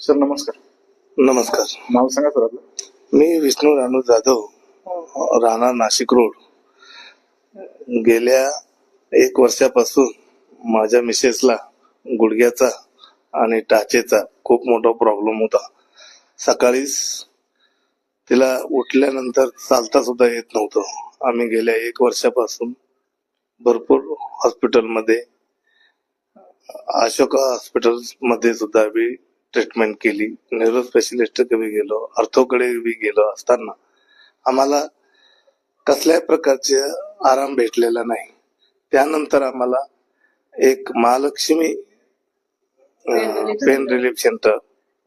Sir नमस्कार. नमस्कार. नाव सांगा सर आपलं. मी विष्णू रानू जाधव राहणार नाशिक रोड. गेल्या एक वर्षापासून माझ्या मिसेसला गुडघ्याचा आणि टाचेचा खूप मोठा प्रॉब्लेम होता. सकाळीच तिला उठल्यानंतर चालता सुद्धा येत नव्हतं. आम्ही गेल्या एक वर्षापासून भरपूर हॉस्पिटलमध्ये अशोका हॉस्पिटलमध्ये सुद्धा मी ट्रीटमेंट केली. न्यूरो स्पेशलिस्टकडे गेलो अर्थोकडे बी गेलो असताना आम्हाला कसल्याही प्रकारचे आराम भेटलेला नाही. त्यानंतर आम्हाला एक महालक्ष्मी पेन रिलीफ सेंटर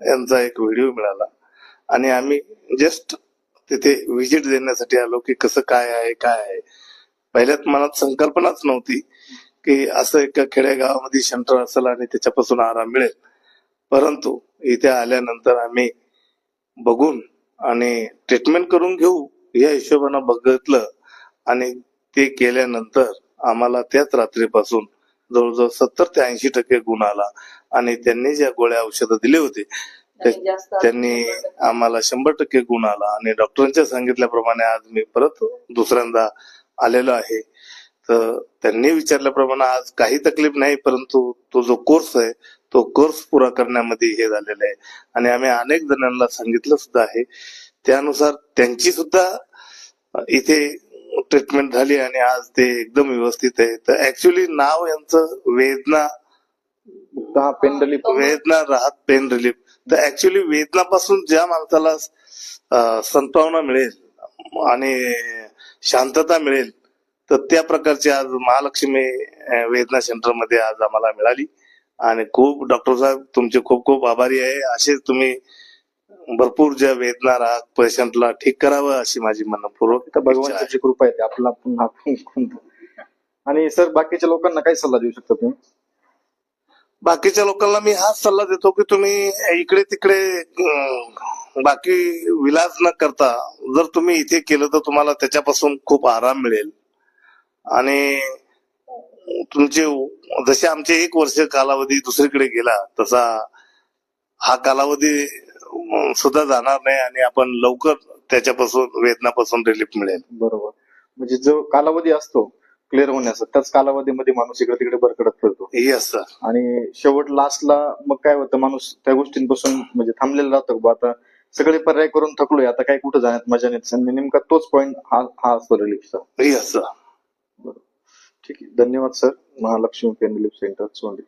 यांचा एक व्हिडिओ मिळाला. आणि आम्ही जस्ट तिथे व्हिजिट देण्यासाठी आलो की कसं काय आहे काय आहे. पहिल्यात मनात संकल्पनाच नव्हती की असं एका खेडेगावामध्ये सेंटर असेल आणि त्याच्यापासून आराम मिळेल. परंतु इथे आल्यानंतर आम्ही बघून आणि ट्रीटमेंट करून घेऊ या हिशोबानं बघितलं आणि ते केल्यानंतर आम्हाला त्याच रात्रीपासून जवळजवळ सत्तर ते ऐंशी टक्के गुण आला आणि त्यांनी ज्या गोळ्या औषधं दिले होते त्यांनी आम्हाला शंभर टक्के गुण आला आणि डॉक्टरांच्या सांगितल्याप्रमाणे आज मी परत दुसऱ्यांदा आलेलो आहे. तर त्यांनी विचारल्याप्रमाणे आज काही तकलीफ नाही परंतु तो जो कोर्स आहे तो कोर्स पुरा करण्यामध्ये हे झालेला आहे. आणि आम्ही अनेक जणांना सांगितलं सुद्धा आहे. त्यानुसार त्यांची सुद्धा इथे ट्रीटमेंट झाली आणि आज ते एकदम व्यवस्थित आहे. तर ऍक्च्युली नाव यांचं वेदना पेन रिलीफ वेदना राहत पेन रिलीफ तर ऍक्च्युली वेदनापासून ज्या माणसाला संतवना मिळेल आणि शांतता मिळेल तर त्या प्रकारची आज महालक्ष्मी वेदना सेंटरमध्ये आज आम्हाला मिळाली. आणि खूप डॉक्टर साहेब तुमचे खूप खूप आभारी आहे असेच तुम्ही भरपूर ज्या वेदना राहत पेशंटला ठीक करावं अशी माझी मनपूर्वक. भगवंताची कृपा आहे आपला कोणतं. आणि सर बाकीच्या लोकांना काय सल्ला देऊ शकता तुम्ही बाकीच्या लोकांना मी हाच सल्ला देतो की तुम्ही इकडे तिकडे बाकी विलास न करता जर तुम्ही इथे केलं तर तुम्हाला त्याच्यापासून खूप आराम मिळेल आणि तुमचे जसे आमचे एक वर्ष कालावधी दुसरीकडे गेला तसा हा कालावधी सुद्धा जाणार नाही आणि आपण लवकर त्याच्यापासून वेदनापासून रिलीफ मिळेल. बरोबर. म्हणजे जो कालावधी असतो क्लिअर होण्याचा त्याच कालावधीमध्ये माणूस इकडे तिकडे भरकडत फिरतो. येस सर आणि शेवट लास्टला मग काय होतं माणूस त्या गोष्टींपासून म्हणजे थांबलेला राहतो बुवा आता सगळे पर्याय करून थकलोय आता काय कुठं जाण्यात मजा नाही नेमका तोच पॉइंट हा हा असतो रिलीफचा येस सर ठीक आहे धन्यवाद sir Mahalakshmi pain relief centre Sonde